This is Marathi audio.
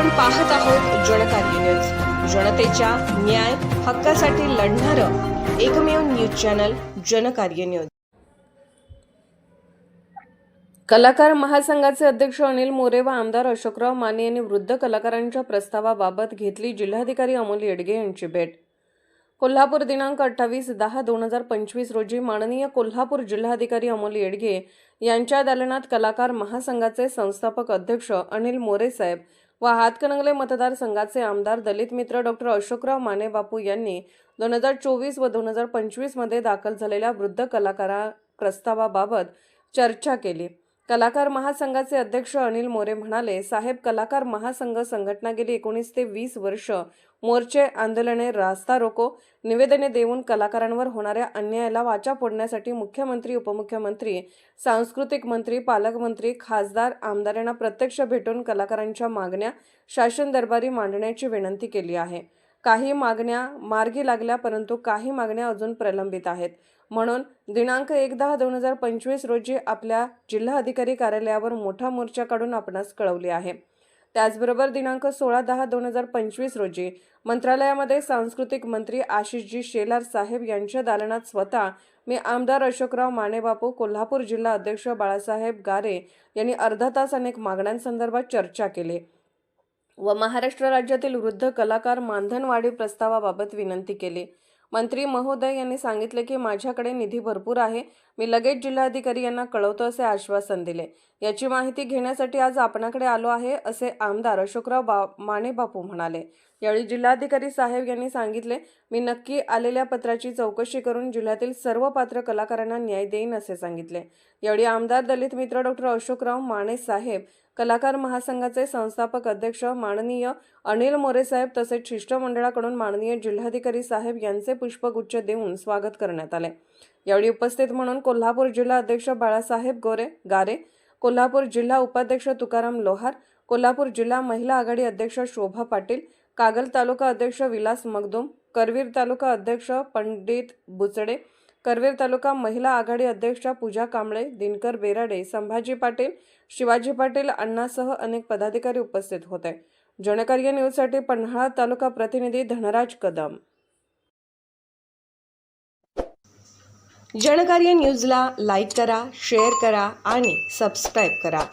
आपण पाहत आहोत जनकार्य न्यूज. जनतेच्या न्याय हक्कासाठी लढणारं एकमेव न्यूज चॅनल जनकार्य न्यूज. कलाकार महासंघाचे अध्यक्ष अनिल मोरे व आमदार अशोकराव माने यांनी वृद्ध कलाकारांच्या प्रस्तावाबाबत घेतली जिल्हाधिकारी अमोल येडगे यांची भेट. कोल्हापूर दिनांक अठ्ठावीस दहा दोन हजार पंचवीस रोजी माननीय कोल्हापूर जिल्हाधिकारी अमोल येडगे यांच्या दालनात कलाकार महासंघाचे संस्थापक अध्यक्ष अनिल मोरे साहेब व हातकणंगले मतदारसंघाचे आमदार दलित मित्र डॉक्टर अशोकराव माने बापू यांनी दोन हजार चोवीस व दोन हजार पंचवीसमध्ये दाखल झालेल्या वृद्ध कलाकारा प्रस्तावाबाबत चर्चा केली. कलाकार महासंघाचे अध्यक्ष अनिल मोरे म्हणाले साहेब कलाकार महासंघ संघटना गेली एकोणीस ते वीस वर्ष. मोर्चे आंदोलने रास्ता रोको. निवेदने देऊन कलाकारांवर होणाऱ्या अन्यायाला वाचा फोडण्यासाठी मुख्यमंत्री उपमुख्यमंत्री सांस्कृतिक मंत्री पालकमंत्री खासदार आमदार यांना प्रत्यक्ष भेटून कलाकारांच्या मागण्या शासन दरबारी मांडण्याची विनंती केली आहे. काही मागण्या मार्गी लागल्या परंतु काही मागण्या अजून प्रलंबित आहेत. म्हणून दिनांक एक दहा दोन हजार पंचवीस रोजी आपल्या जिल्हा अधिकारी कार्यालयावर मोठा मोर्चा काढून आपणास कळवले आहे. त्याचबरोबर दिनांक सोळा दहा दोन हजार पंचवीस रोजी मंत्रालयामध्ये सांस्कृतिक मंत्री आशिषजी शेलार साहेब यांच्या दालनात स्वतः मी आमदार अशोकराव मानेबापू कोल्हापूर जिल्हा अध्यक्ष बाळासाहेब गारे यांनी अर्धा तास अनेक मागण्यांसंदर्भात चर्चा केली. व महाराष्ट्र राज्यातील वृद्ध कलाकार मानधनवाढी प्रस्तावाबाबत विनंती केली. मंत्री महोदय यांनी सांगितले की माझ्याकडे निधी भरपूर आहे. मी लगेच जिल्हाधिकारी यांना कळवतो असे आश्वासन दिले. याची माहिती घेण्यासाठी आज आपणाकडे आलो आहे असे आमदार अशोकराव बा माने बापू म्हणाले. यावेळी जिल्हाधिकारी साहेब यांनी सांगितले मी नक्की आलेल्या पत्राची चौकशी करून जिल्ह्यातील सर्व पात्र कलाकारांना न्याय देईन असे सांगितले. यावेळी आमदार दलित मित्र डॉक्टर अशोकराव माने साहेब कलाकार महासंघाचे संस्थापक अध्यक्ष माननीय अनिल मोरे साहेब तसेच शिष्टमंडळाकडून माननीय जिल्हाधिकारी साहेब यांचे पुष्पगुच्छ देऊन स्वागत करण्यात आले. यावेळी उपस्थित म्हणून कोल्हापूर जिल्हा अध्यक्ष बाळासाहेब गोरे गारे कोल्हापूर जिल्हा उपाध्यक्ष तुकाराम लोहार कोल्हापूर जिल्हा महिला आघाडी अध्यक्ष शोभा पाटील कागल तालुका अध्यक्ष विलास मगदुम करवीर तालुका अध्यक्ष पंडित बुचडे करवीर तालुका महिला आघाडी अध्यक्षा पूजा कांबळे दिनकर बेराडे संभाजी पाटील शिवाजी पाटील अण्णासह अनेक पदाधिकारी उपस्थित होते. जनकार्य न्यूजसाठी पन्हाळा तालुका प्रतिनिधी धनराज कदम. जनकार्य न्यूजला लाईक करा शेअर करा आणि सबस्क्राईब करा.